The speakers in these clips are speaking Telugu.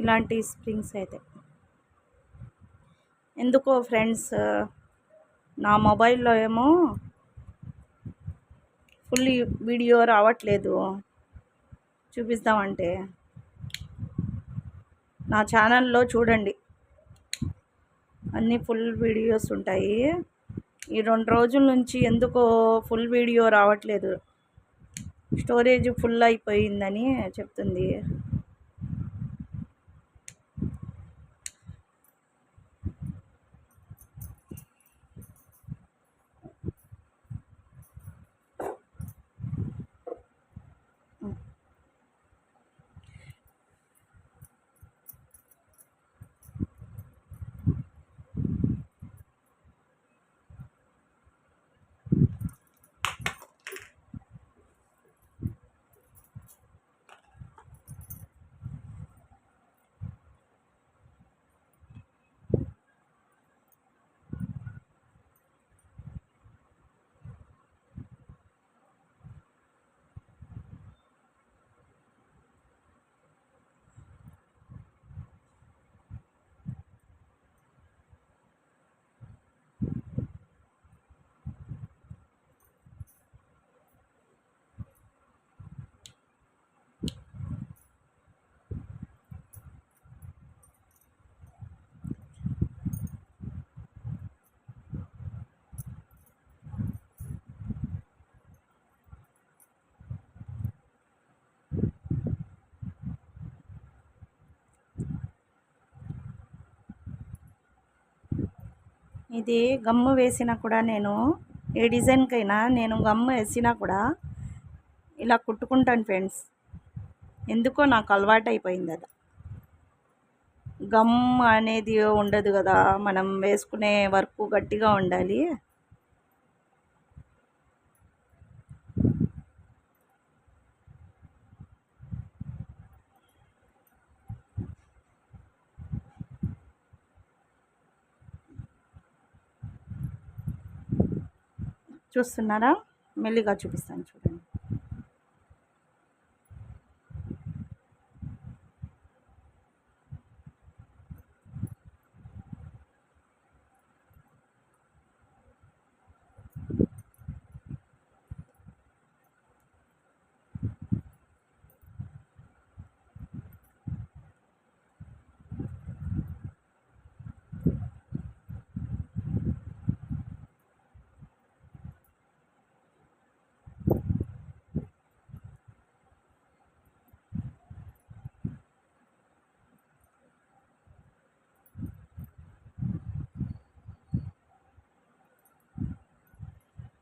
ఇలాంటి స్ప్రింగ్స్ అయితే. ఎందుకో ఫ్రెండ్స్ నా మొబైల్లో ఏమో ఫుల్ వీడియో రావట్లేదు. చూపిస్తామంటే నా ఛానల్లో చూడండి. అన్నీ ఫుల్ వీడియోస్ ఉంటాయి. ఈ రెండు రోజుల నుంచి ఎందుకో ఫుల్ వీడియో రావట్లేదు. స్టోరేజ్ ఫుల్ అయిపోయిందని చెప్తుంది. ఇది గమ్ము వేసినా కూడా నేను ఏ డిజైన్కైనా నేను గమ్ము వేసినా కూడా ఇలా కుట్టుకుంటాను ఫ్రెండ్స్. ఎందుకో నాకు అలవాటు అయిపోయింది అది. గమ్ అనేది ఉండదు కదా మనం వేసుకునే వర్క్ గట్టిగా ఉండాలి. చూస్తున్నారా? మెల్లిగా చూపిస్తాను చూడండి.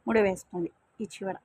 ముడి వేసుకోండి ఈ చివర.